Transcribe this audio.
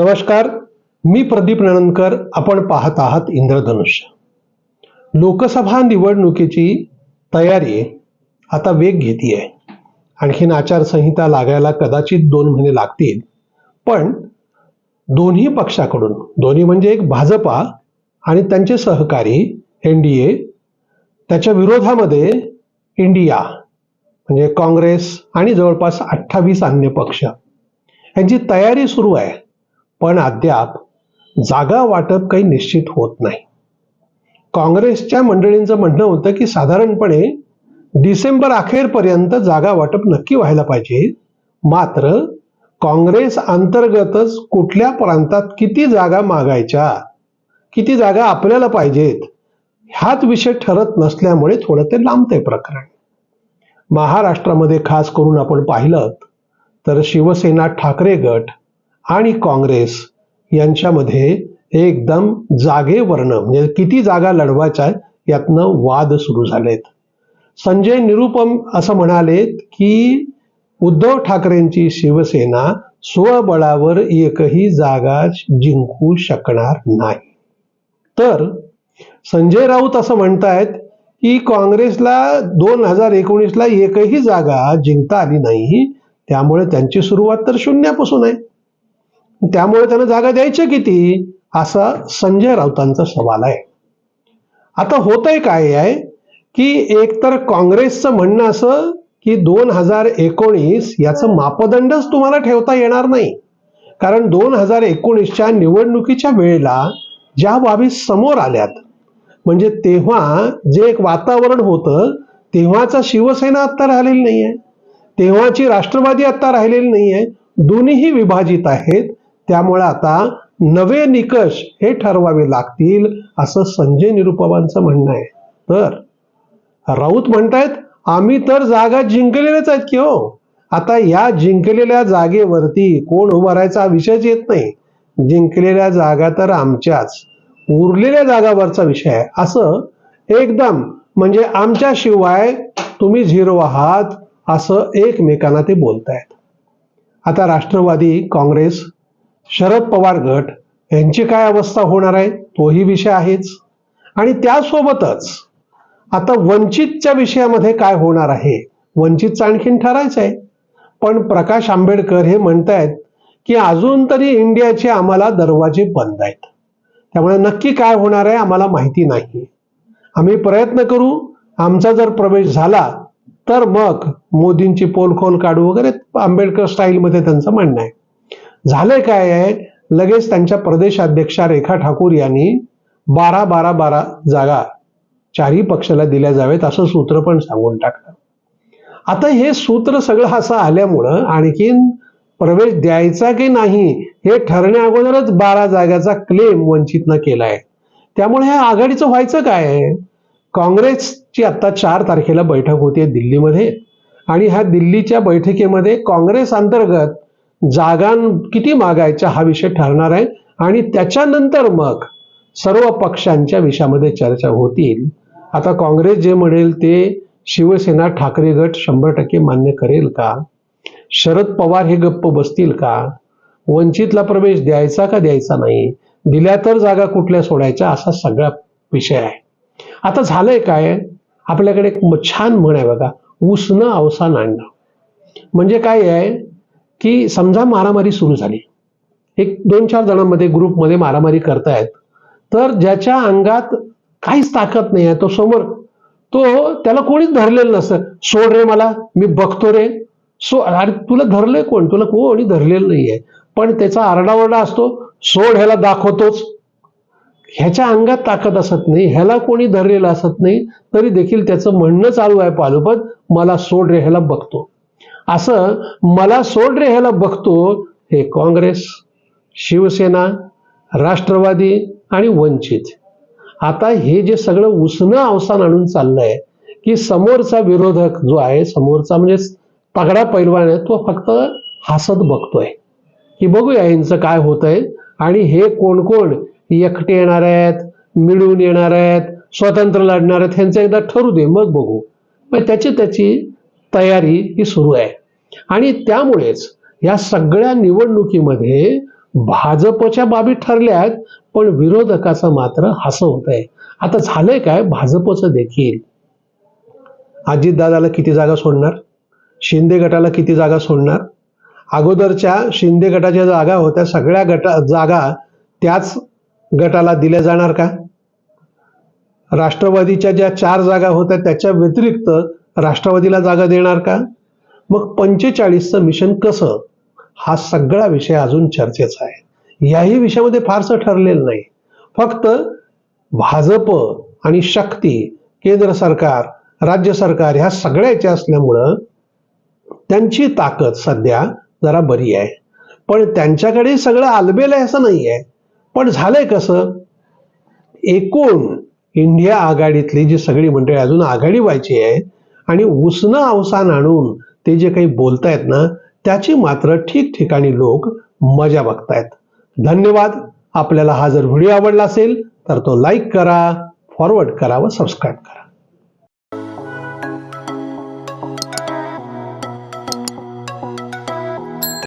नमस्कार मी प्रदीप नणंदकर आपण पाहत आहात इंद्रधनुष्य. लोकसभा निवडणुकीची तयारी आता वेग घेते आहे आणखीन आचारसंहिता लागायला कदाचित दोन महिने लागतील पण दोन्ही पक्षाकडून दोन्ही म्हणजे एक भाजपा आणि त्यांचे सहकारी एन डी ए त्याच्या विरोधामध्ये इंडिया म्हणजे काँग्रेस आणि जवळपास अठ्ठावीस अन्य पक्ष यांची तयारी सुरू आहे. पण अद्याप जागा वाटप काही निश्चित होत नाही. काँग्रेसच्या मंडळींचं म्हणणं होतं की साधारणपणे डिसेंबर अखेरपर्यंत जागा वाटप नक्की व्हायला पाहिजे. मात्र काँग्रेस अंतर्गतच कुठल्या प्रांतात किती जागा मागायच्या किती जागा आपल्याला पाहिजेत ह्याच विषय ठरत नसल्यामुळे थोडं ते लांबतंय प्रकरण. महाराष्ट्रामध्ये खास करून आपण पाहिलं तर शिवसेना ठाकरे गट आणि काँग्रेस यांच्यामध्ये एकदम जागेवरनं म्हणजे किती जागा लढवायच्या यातनं वाद सुरू झालेत. संजय निरुपम असं म्हणालेत की उद्धव ठाकरेंची शिवसेना स्वबळावर एकही जागा जिंकू शकणार नाही. तर संजय राऊत असं म्हणतायत की काँग्रेसला दोन हजार एकोणीसला एकही जागा जिंकता आली नाही त्यामुळे त्यांची सुरुवात तर शून्यापासून आहे. त्यामुळे त्यांना जागा द्यायच्या किती? असा संजय राऊतांचा सवाल आहे. आता होतंय काय आहे की एकतर काँग्रेसचं म्हणणं असं की दोन हजार एकोणीस याचं मापदंडच तुम्हाला ठेवता येणार नाही. कारण दोन हजार एकोणीसच्या निवडणुकीच्या वेळेला ज्या बाबी समोर आल्यात म्हणजे तेव्हा जे एक वातावरण होतं तेव्हाचा शिवसेना आत्ता राहिलेली नाही आहे तेव्हाची राष्ट्रवादी आत्ता राहिलेली नाही आहे दोन्हीही विभाजित आहेत. त्यामुळे आता नवे निकष हे ठरवावे लागतील असं संजय निरुपवांचं म्हणणं आहे. तर राऊत म्हणतायत आम्ही तर जागा जिंकलेल्याच आहेत की हो? आता या जिंकलेल्या जागेवरती कोण उभा राहायचा विषयच येत नाही. जिंकलेल्या जागा तर आमच्याच उरलेल्या जागावरचा विषय आहे. असं एकदम म्हणजे आमच्या शिवाय तुम्ही झिरो आहात असं एकमेकांना ते बोलतायत. आता राष्ट्रवादी काँग्रेस शरद पवार गट यांची काय अवस्था होणार आहे? तोही विषय आहेच. आणि त्यासोबतच आता वंचितच्या विषयामध्ये काय होणार आहे? वंचितचं आणखीन ठरायचं आहे. पण प्रकाश आंबेडकर हे म्हणतायत की अजून तरी इंडियाचे आम्हाला दरवाजे बंद आहेत. त्यामुळे नक्की काय होणार आहे आम्हाला माहिती नाही. आम्ही प्रयत्न करू आमचा जर प्रवेश झाला तर मग मोदींची पोलखोल काढू वगैरे आंबेडकर स्टाईलमध्ये त्यांचं म्हणणं आहे. झालंय काय आहे? लगेच त्यांच्या प्रदेशाध्यक्षा रेखा ठाकूर यांनी बारा बारा बारा जागा चारही पक्षाला दिल्या जावेत असं सूत्र पण सांगून टाकलं. आता हे सूत्र सगळं असं आल्यामुळं आणखीन प्रवेश द्यायचा की नाही हे ठरण्या अगोदरच बारा जागाचा क्लेम वंचितनं केलाय. त्यामुळे ह्या आघाडीचं व्हायचं काय आहे? काँग्रेसची आता चार तारखेला बैठक होती दिल्लीमध्ये. आणि ह्या दिल्लीच्या बैठकीमध्ये काँग्रेस अंतर्गत जागां किती मागायच्या हा विषय ठरणार आहे. आणि त्याच्यानंतर मग सर्व पक्षांच्या विषयामध्ये चर्चा होतील. आता काँग्रेस जे म्हणेल ते शिवसेना ठाकरे गट शंभर टक्के मान्य करेल का? शरद पवार हे गप्प बसतील का? वंचितला प्रवेश द्यायचा का द्यायचा नाही? दिल्या तर जागा कुठल्या सोडायच्या? असा सगळा विषय आहे. आता झालंय काय? आपल्याकडे एक छान म्हण आहे बघा उसणं अवसान आणणं. म्हणजे काय आहे? की समजा मारामारी सुरू झाली. एक दोन चार जणांमध्ये ग्रुपमध्ये मारामारी करतायत. तर ज्याच्या अंगात काहीच ताकद नाही आहे तो समोर तो त्याला कोणीच धरलेलं नसतं. सोड रे मला मी बघतो रे. सो अरे तुला धरलंय कोण? तुला कोणी धरलेलं नाहीये. पण त्याचा आरडाओरडा असतो सोड ह्याला दाखवतोच. ह्याच्या अंगात ताकद असत नाही ह्याला कोणी धरलेलं असत नाही तरी देखील त्याचं म्हणणं चालू आहे पालोपत मला सोड रे ह्याला बघतो. असं मला सोड रे ह्याला बघतो हे काँग्रेस शिवसेना राष्ट्रवादी आणि वंचित. आता हे जे सगळं उसणं अवसान आणून चाललंय की समोरचा विरोधक जो आहे समोरचा म्हणजे तगडा पैलवान आहे तो फक्त हसत बघतोय. की बघूया यांचं काय होतंय. आणि हे कोण कोण एकटे येणार आहेत मिळून येणार आहेत स्वतंत्र लढणार आहेत ह्यांचं एकदा ठरू दे मग बघू. मग त्याची त्याची तयारी ही सुरू आहे. आणि त्यामुळेच या सगळ्या निवडणुकीमध्ये भाजपच्या बाबी ठरल्यात पण विरोधकाचं मात्र हसं होत आहे. आता झालंय काय? भाजपचं देखील. अजितदादाला किती जागा सोडणार? शिंदे गटाला किती जागा सोडणार? अगोदरच्या शिंदे गटाच्या जागा होत्या सगळ्या गटा जागा त्याच गटाला दिल्या जाणार का? राष्ट्रवादीच्या ज्या चार जागा होत्या त्याच्या व्यतिरिक्त राष्ट्रवादीला जागा देणार का? मग पंचेचाळीसचं मिशन कसं? हा सगळा विषय अजून चर्चेचा आहे. याही विषयामध्ये फारसं ठरलेलं नाही. फक्त भाजप आणि शक्ती केंद्र सरकार राज्य सरकार ह्या सगळ्याच्या असल्यामुळं त्यांची ताकद सध्या जरा बरी आहे. पण त्यांच्याकडे सगळं आलबेल आहे असं नाही आहे पण झालंय कसं? एकूण इंडिया आघाडीतली जी सगळी मंडळी अजून आघाडी व्हायची आहे आणि उसनं अवसान आणून ते जे काही बोलतायत ना त्याची मात्र ठिकठिकाणी लोक मजा बघतायत. धन्यवाद. आपल्याला हा जर व्हिडिओ आवडला असेल तर तो लाईक करा फॉरवर्ड करा व सबस्क्राईब करा.